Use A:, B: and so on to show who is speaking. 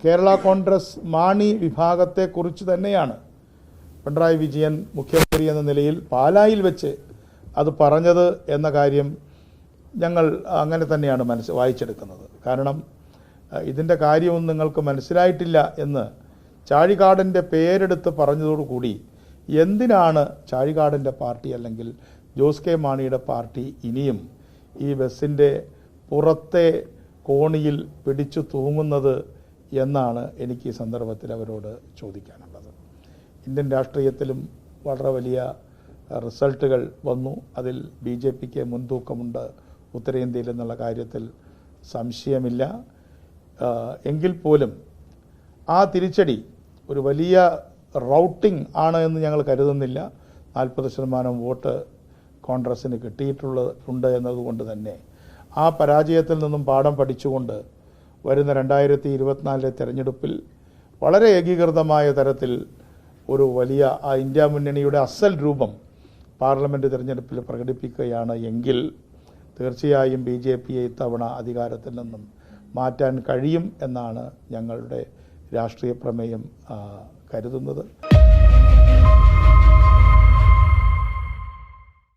A: കേരള കോൺഗ്രസ് മാണി വിഭാഗത്തെക്കുറിച്ച് തന്നെയാണ് പിണറായി വിജയൻ മുഖ്യമന്ത്രി എന്ന നിലയിൽ പാലായിൽ വെച്ച് അത് പറഞ്ഞത് എന്ന കാര്യം ഞങ്ങൾ അങ്ങനെ തന്നെയാണ് മനസ്സ് വായിച്ചെടുക്കുന്നത്. കാരണം ഇതിന്റെ കാര്യമൊന്നും നിങ്ങൾക്ക് മനസ്സിലായിട്ടില്ല എന്ന് ചാഴികാടന്റെ പേരെടുത്ത് പറഞ്ഞതോടുകൂടി എന്തിനാണ് ചാഴികാടന്റെ പാർട്ടി അല്ലെങ്കിൽ ജോസ് കെ മാണിയുടെ പാർട്ടി ഇനിയും ഈ ബസ്സിന്റെ പുറത്തെ കോണിയിൽ പിടിച്ചു തൂങ്ങുന്നത് എന്നാണ് എനിക്ക് ഈ സന്ദർഭത്തിൽ അവരോട് ചോദിക്കാനുള്ളത്. ഇന്ത്യൻ രാഷ്ട്രീയത്തിലും വളരെ വലിയ റിസൾട്ടുകൾ വന്നു. അതിൽ ബി ജെ പിക്ക് മുൻതൂക്കമുണ്ട് ഉത്തരേന്ത്യയിൽ എന്നുള്ള കാര്യത്തിൽ സംശയമില്ല. എങ്കിൽ പോലും ആ തിരിച്ചടി ഒരു വലിയ റൗട്ടിംഗ് ആണ് എന്ന് ഞങ്ങൾ കരുതുന്നില്ല. നാൽപ്പത് ശതമാനം വോട്ട് കോൺഗ്രസ്സിന് കിട്ടിയിട്ടുള്ളത് ഉണ്ട് എന്നതുകൊണ്ട് തന്നെ. ആ പരാജയത്തിൽ നിന്നും പാഠം പഠിച്ചുകൊണ്ട് വരുന്ന രണ്ടായിരത്തി ഇരുപത്തിനാലിലെ തെരഞ്ഞെടുപ്പിൽ വളരെ ഏകീകൃതമായ തരത്തിൽ ഒരു വലിയ ആ ഇന്ത്യ മുന്നണിയുടെ അസൽ രൂപം പാർലമെന്റ് തിരഞ്ഞെടുപ്പിൽ പ്രകടിപ്പിക്കുകയാണ് എങ്കിൽ തീർച്ചയായും ബി ജെ പിയെ ഇത്തവണ അധികാരത്തിൽ നിന്നും മാറ്റാൻ കഴിയും എന്നാണ് ഞങ്ങളുടെ രാഷ്ട്രീയ പ്രമേയം കരുതുന്നത്.